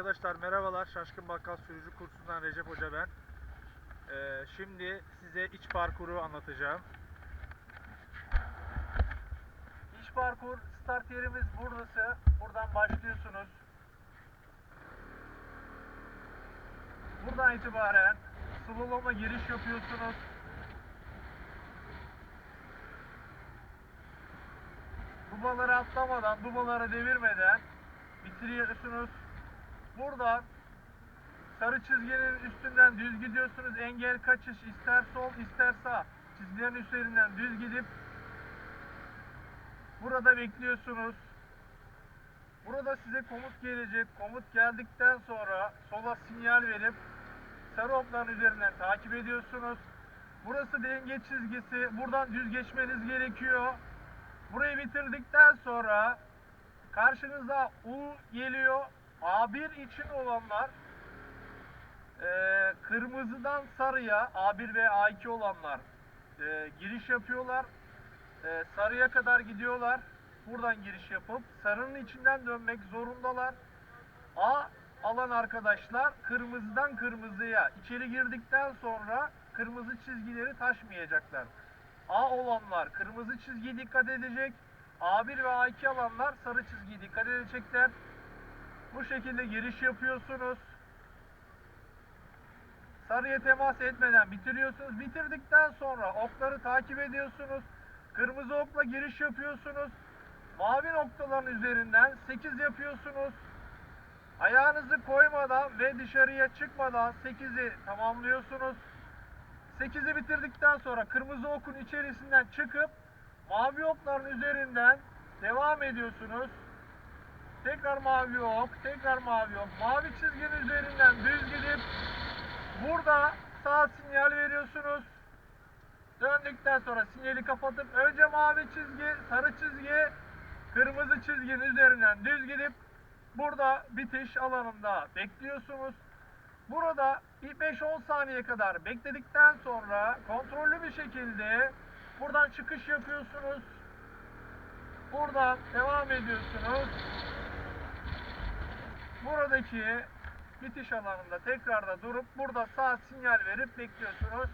Arkadaşlar merhabalar. Şaşkın Bakkal Sürücü kursundan Recep Hoca ben. Ee, şimdi size iç parkuru anlatacağım. İç parkur start yerimiz burası. Buradan başlıyorsunuz. Buradan itibaren slalom'a giriş yapıyorsunuz. Dubaları atlamadan, dubaları devirmeden bitiriyorsunuz. Buradan sarı çizginin üstünden düz gidiyorsunuz. Engel kaçış ister sol ister sağ. Çizgilerin üzerinden düz gidip burada bekliyorsunuz. Burada size komut gelecek. Komut geldikten sonra sola sinyal verip sarı okların üzerinden takip ediyorsunuz. Burası denge çizgisi. Buradan düz geçmeniz gerekiyor. Burayı bitirdikten sonra karşınıza U geliyor. A1 için olanlar e, kırmızıdan sarıya A1 ve A2 olanlar e, giriş yapıyorlar. E, sarıya kadar gidiyorlar. Buradan giriş yapıp sarının içinden dönmek zorundalar. A alan arkadaşlar kırmızıdan kırmızıya içeri girdikten sonra kırmızı çizgileri taşmayacaklar. A olanlar kırmızı çizgiye dikkat edecek. A1 ve A2 alanlar sarı çizgiye dikkat edecekler. Bu şekilde giriş yapıyorsunuz. Sarıya temas etmeden bitiriyorsunuz. Bitirdikten sonra okları takip ediyorsunuz. Kırmızı okla giriş yapıyorsunuz. Mavi noktaların üzerinden 8 yapıyorsunuz. Ayağınızı koymadan ve dışarıya çıkmadan 8'i tamamlıyorsunuz. 8'i bitirdikten sonra kırmızı okun içerisinden çıkıp mavi okların üzerinden devam ediyorsunuz. Tekrar mavi ok, tekrar mavi ok. Mavi çizginin üzerinden düz gidip burada sağ sinyal veriyorsunuz. Döndükten sonra sinyali kapatıp önce mavi çizgi, sarı çizgi, kırmızı çizginin üzerinden düz gidip burada bitiş alanında bekliyorsunuz. Burada bir 5-10 saniye kadar bekledikten sonra kontrollü bir şekilde buradan çıkış yapıyorsunuz. Buradan devam ediyorsunuz. Buradaki bitiş alanında tekrar da durup burada sağ sinyal verip bekliyorsunuz.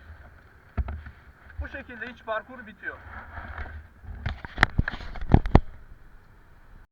Bu şekilde iç parkur bitiyor.